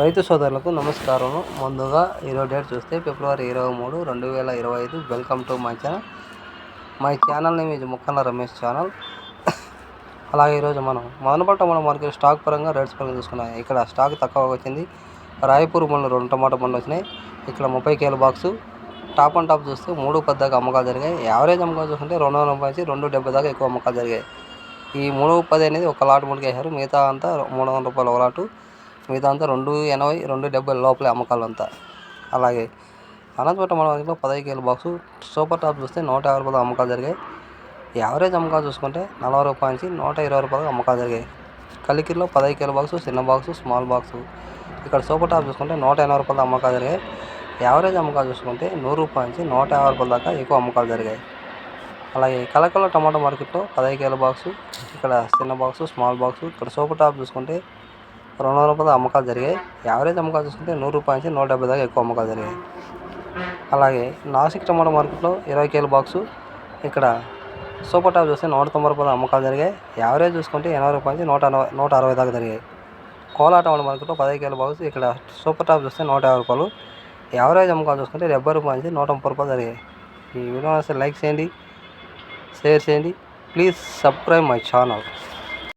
రైతు సోదరులకు నమస్కారం ముందుగా ఈరోజు డేట్ చూస్తే ఫిబ్రవరి ఇరవై మూడు రెండు వేల ఇరవై ఐదు. Welcome to my channel. My channel name ఇది ముక్కల రమేష్ ఛానల్. అలాగే ఈరోజు మనం మొదనపట్ట మనం మనకి స్టాక్ పరంగా రేట్స్ పరంగా చూసుకున్నాం. ఇక్కడ స్టాక్ తక్కువ వచ్చింది. రాయపూర్ మనలో రెండు టమాటా పండ్లు వచ్చినాయి. ఇక్కడ ముప్పై కేల బాక్సు. టాప్ అండ్ టాప్ చూస్తే మూడు పెద్దగా అమ్మకాలు జరిగాయి. యావరేజ్ అమ్మకాలు చూసుకుంటే రెండు వందల ముప్పై నుంచి రెండు డెబ్బై దాకా ఎక్కువ అమ్మకాలు జరిగాయి. ఈ మూడు పది అనేది ఒక లాట్ ముడికి వేశారు మిగతా అంతా మూడు వందల రూపాయలు ఒక లాటు. మిగతా అంతా రెండు ఎనభై రెండు డెబ్బై లోపలే అమ్మకాలు అంతా అలాగే అనంతపురం మండలంలో పదహైదు కేలు బాక్సు సూపర్ టాప్ చూస్తే నూట యాభై రూపాయలు అమ్మకాలు జరిగాయి. యావరేజ్ అమ్మకాలు చూసుకుంటే నలభై రూపాయల నుంచి నూట ఇరవై రూపాయలు అమ్మకాలు జరిగాయి. కలికిరిలో పదహైదు కేల బాక్సు చిన్న బాక్సు స్మాల్ బాక్సు. ఇక్కడ సూపర్ టాప్ చూసుకుంటే నూట ఎనభై రూపాయలు అమ్మకాలు జరిగాయి. యావరేజ్ అమ్మకాలు చూసుకుంటే నూరు రూపాయల నుంచి నూట యాభై రూపాయల దాకా ఎక్కువ అమ్మకాలు జరిగాయి. అలాగే కలకల టమాటో మార్కెట్లో పదహైదు కేల బాక్సు ఇక్కడ చిన్న బాక్సు స్మాల్ బాక్సు. ఇక్కడ సూపర్ టాప్ చూసుకుంటే రెండు వందల రూపాయల అమ్మకాలు జరిగాయి. యావరేజ్ అమ్మకాలు చూసుకుంటే నూరు రూపాయల నుంచి నూట డెబ్బై దాకా ఎక్కువ అమ్మకాలు జరిగాయి. అలాగే నాసిక్ టమాటా మార్కెట్లో ఇరవై కేల బాక్సు ఇక్కడ సూపర్ టాప్ చూస్తే నూట తొంభై రూపాయల అమ్మకాలు జరిగాయి. యావరేజ్ చూసుకుంటే ఎనభై రూపాయల నుంచి నూట ఎనభై నూట అరవై దాకా జరిగాయి. కోలా టమాటా మార్కెట్లో పదహైదు కేల బాక్స్ ఇక్కడ సూపర్ టాప్ చూస్తే నూట యాభై రూపాయలు. యావరేజ్ అమ్మకాలు చూసుకుంటే డెబ్బై రూపాయల నుంచి నూట ముప్పై రూపాయలు జరిగాయి. ఈ వీడియో లైక్ చేయండి షేర్ చేయండి. Please subscribe my channel.